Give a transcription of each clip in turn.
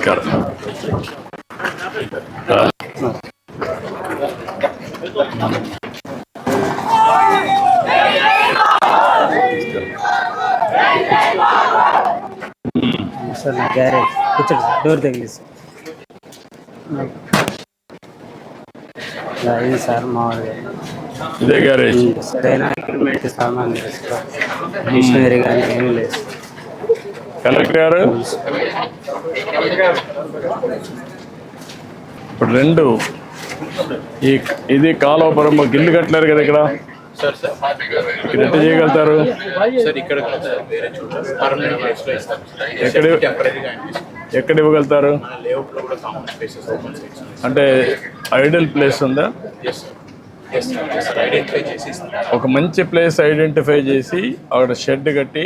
నమస్కారం సార్ నా గ్యారేజ్ కూర్చోండి సార్ డోర్ తగిలిసి ఇలా అయింది సార్ మామూలుగా ఇదే గ్యారేజ్ సరైన ఎక్విప్మెంట్ సామాన్ లేదు సార్ మిషనరీ కానీ ఏం లేదు కలెక్టర్ గారు. ఇప్పుడు రెండు. ఈ ఇది కాలువపురం ఇల్లు కట్టలేరు కదా ఇక్కడ? ఇక్కడ ఎట్ట చేయగలుగుతారు? ఎక్కడ ఎక్కడ ఇవ్వగలుగుతారు? అంటే ఐడల్ ప్లేస్ ఉందా? ఒక మంచి ప్లేస్ ఐడెంటిఫై చేసి అక్కడ షెడ్ కట్టి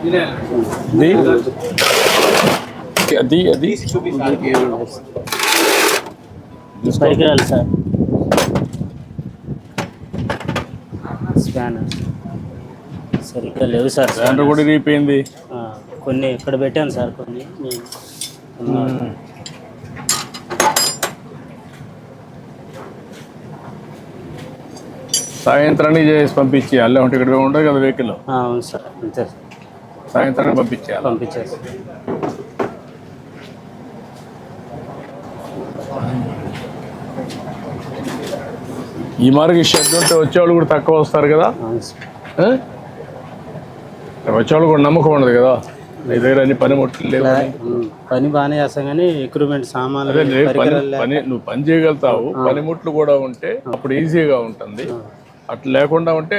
అది అది అది పరికరాలు సార్. స్పానర్ సరిగ్గా లేవు సార్. దాంట్లో కూడా ఇరిగిపోయింది కొన్ని ఇక్కడ పెట్టాను సార్ కొన్ని. నేను ఉన్న- సాయంత్రానికి చేసి పంపించి అల్లే ఉంటే ఇక్కడ ఉండదు కదా వెహికల్ ఆ, అవును సార్. అంతే సార్. సాయంత్రానికి పంపించేయాలి? పంపించారు ఈ మార్గం షెడ్ ఉంటే వచ్చేవాళ్ళు కూడా తక్కువ వస్తారు కదా? వచ్చేవాళ్ళు కూడా నమ్మకం ఉండదు కదా? నీ దగ్గర అన్ని పనిముట్లు లేవు. పని బాగానే చేస్తాం కానీ ఎక్విప్మెంట్ సామాన్లు పని నువ్వు పని చేయగలుగుతావు పనిముట్లు కూడా ఉంటే అప్పుడు ఈజీగా ఉంటుంది. అట్లా లేకుండా ఉంటే